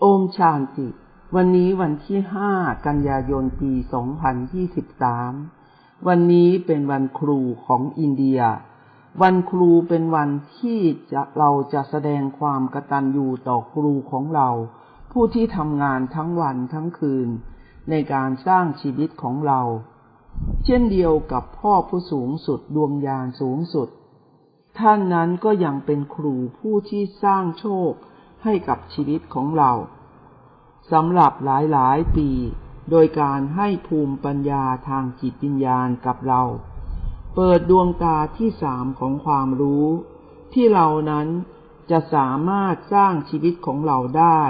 โอมชานติ วันนี้วันที่ห้ากันยายน ปี 2023 วันนี้เป็นวันครูของอินเดีย วันครูเป็นวันที่จะเราจะแสดงความกตัญญูต่อครูของเรา ผู้ที่ทำงานทั้งวันทั้งคืน ในการสร้างชีวิตของเรา เช่นเดียวกับพ่อผู้สูงสุดดวงยานสูงสุด ท่านนั้นก็ยังเป็นครูผู้ที่สร้างโชค ให้กับชีวิตของเราสำหรับหลายๆ ปี โดยการให้ภูมิปัญญาทางจิตวิญญาณกับเรา เปิดดวงตาที่สามของความรู้ ที่เรานั้นจะสามารถสร้างชีวิตของเราได้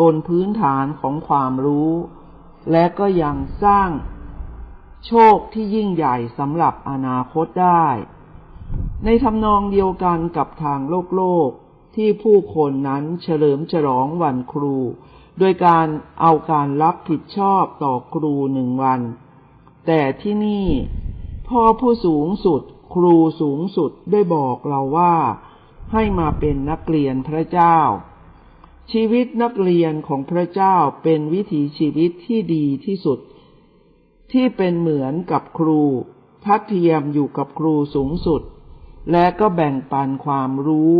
บนพื้นฐานของความรู้ และก็ยังสร้างโชคที่ยิ่งใหญ่สำหรับอนาคตได้ ในทำนองเดียวกันกับทางโลกโลก ที่ผู้คนนั้นเฉลิมฉลองวันครู โดยการเอาการรับผิดชอบต่อครูหนึ่งวัน แต่ที่นี่ พ่อผู้สูงสุด ครูสูงสุดได้บอกเราว่า ให้มาเป็นนักเรียนพระเจ้า ชีวิตนักเรียนของพระเจ้าเป็นวิถีชีวิตที่ดีที่สุด ที่เป็นเหมือนกับครูทัดเทียมอยู่กับครูสูงสุด และก็แบ่งปันความรู้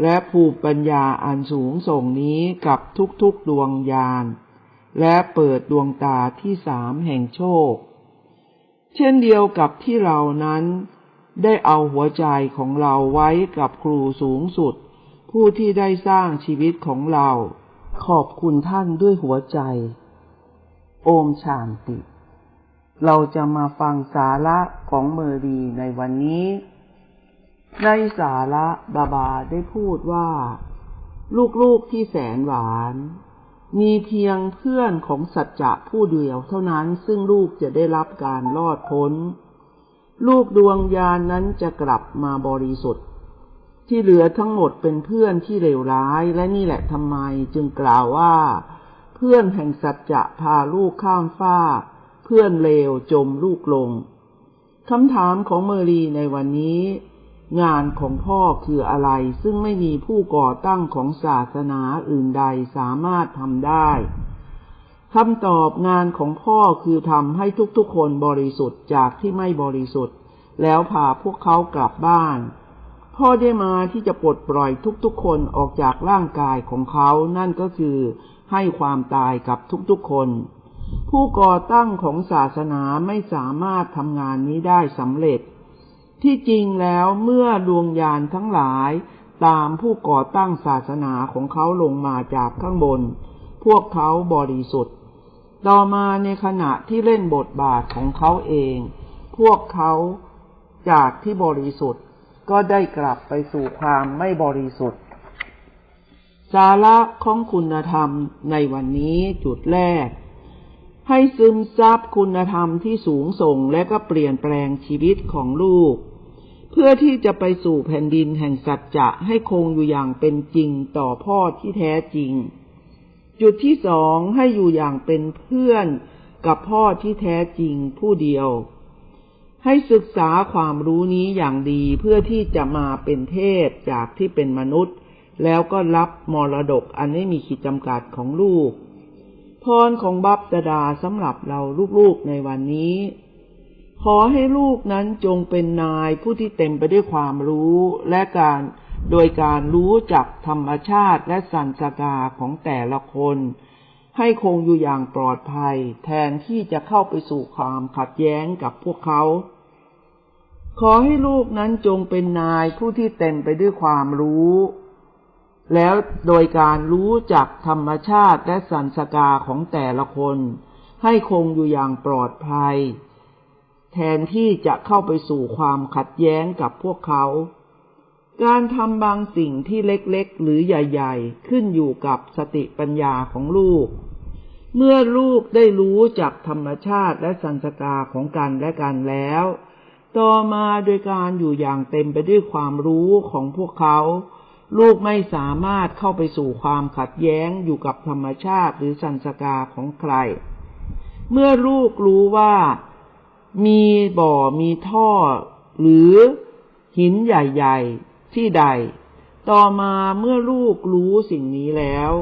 และภูมิปัญญาอันสูงส่งนี้กับทุกๆดวงญาณ และเปิดดวงตาที่สามแห่งโชค เช่นเดียวกับที่เรานั้น ได้เอาหัวใจของเราไว้กับครูสูงสุด ผู้ที่ได้สร้างชีวิตของเรา ขอบคุณท่านด้วยหัวใจ โอมชานติ เราจะมาฟังสาระของเมอรีในวันนี้ ในสาระบาบาได้พูดว่า ลูกๆที่แสนหวาน มีเพียงเพื่อนของสัจจะผู้เดียวเท่านั้นซึ่งลูกจะได้รับการรอดพ้น ลูกดวงยานนั้นจะกลับมาบริสุทธิ์ ที่เหลือทั้งหมดเป็นเพื่อนที่เลวร้ายและนี่แหละทำไมจึงกล่าวว่า เพื่อนแห่งสัจจะพาลูกข้ามฟ้าเพื่อนเลวจมลูกลงคำถามของเมอรีในวันนี้ งานของพ่อคืออะไร ซึ่งไม่มีผู้ก่อตั้งของศาสนาอื่นใดสามารถทำได้คำตอบงานของพ่อคือทำให้ทุกๆคนบริสุทธิ์จากที่ไม่บริสุทธิ์ แล้วพาพวกเขากลับบ้าน พ่อได้มาที่จะปลดปล่อยทุกๆคนออกจากร่างกายของเขา นั่นก็คือให้ความตายกับทุกๆคน ผู้ก่อตั้งของศาสนาไม่สามารถทำงานนี้ได้สำเร็จ ที่จริงแล้วเมื่อดวงยานทั้งหลายตามผู้ก่อตั้งศาสนาของเขาลงมาจากข้างบน พวกเขาบริสุทธิ์ ต่อมาในขณะที่เล่นบทบาทของเขาเอง พวกเขาจากที่บริสุทธิ์ ก็ได้กลับไปสู่ความไม่บริสุทธิ์ สาระของคุณธรรมในวันนี้จุดแรก ให้ซึมซับคุณธรรมที่สูงส่งและก็เปลี่ยนแปลงชีวิตของลูก เพื่อที่จะไปสู่แผ่นดินแห่งสัจจะให้คงอยู่อย่างเป็นจริงต่อพ่อที่แท้จริง จุดที่สองให้อยู่อย่างเป็นเพื่อนกับพ่อที่แท้จริงผู้เดียว ให้ศึกษาความรู้นี้อย่างดีเพื่อที่จะมาเป็นเทพจากที่เป็นมนุษย์ แล้วก็รับมรดกอันไม่มีขีดจำกัดของลูกพรของบัพตดาสำหรับเราลูกๆในวันนี้ ขอให้ลูกนั้นจงเป็นนายผู้ที่เต็มไปด้วยความรู้และการโดยการรู้จักธรรมชาติและสันสกาของแต่ละคน ให้คงอยู่อย่างปลอดภัย แทนที่จะเข้าไปสู่ความขัดแย้งกับพวกเขา ขอให้ลูกนั้นจงเป็นนายผู้ที่เต็มไปด้วยความรู้ แล้วโดยการรู้จักธรรมชาติและสันสกาของแต่ละคน ให้คงอยู่อย่างปลอดภัย แทนที่จะเข้าไปสู่ความขัดแย้งกับพวกเขา การทำบางสิ่งที่เล็กๆ หรือใหญ่ ๆ ขึ้นอยู่กับสติปัญญาของลูก เมื่อลูกได้รู้จากธรรมชาติและสันสกาของกันและกันแล้ว ต่อมาโดยการอยู่อย่างเต็มไปด้วยความรู้ของพวกเขา ลูกไม่สามารถเข้าไปสู่ความขัดแย้งอยู่กับธรรมชาติหรือสันสกาของใคร เมื่อลูกรู้ว่า มีบ่อมีท่อ หรือหินใหญ่ๆ ที่ใด ต่อมาเมื่อลูกรู้สิ่งนี้แล้ว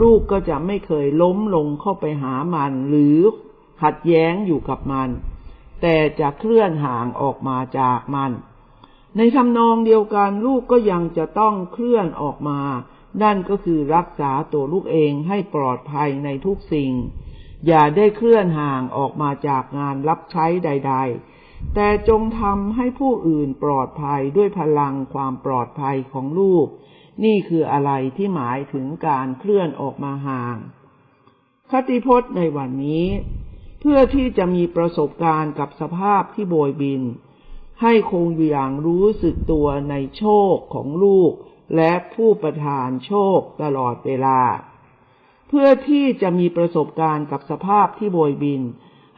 ลูกก็จะไม่เคยล้มลงเข้าไปหามัน หรือขัดแย้งอยู่กับมัน แต่จะเคลื่อนห่างออกมาจากมัน ในทำนองเดียวกันลูกก็ยังจะต้องเคลื่อนออกมา นั่นก็คือรักษาตัวลูกเองให้ปลอดภัยในทุกสิ่ง อย่าได้เคลื่อนห่างออกมาจากงานรับใช้ใด ๆ แต่จงทำให้ผู้อื่นปลอดภัยด้วยพลังความปลอดภัยของลูก นี่คืออะไรที่หมายถึงการเคลื่อนออกมาห่าง คติพจน์ในวันนี้ เพื่อที่จะมีประสบการณ์กับสภาพที่โบยบิน ให้คงอยู่อย่างรู้สึกตัวในโชคของลูก และผู้ประทานโชคตลอดเวลา เพื่อที่จะมีประสบการณ์กับสภาพที่โบยบิน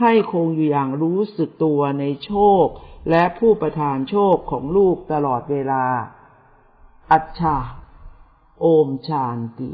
ให้คงอยู่อย่างรู้สึกตัวในโชค และผู้ประทานโชคของลูกตลอดเวลา อัจฉาโอมชานติ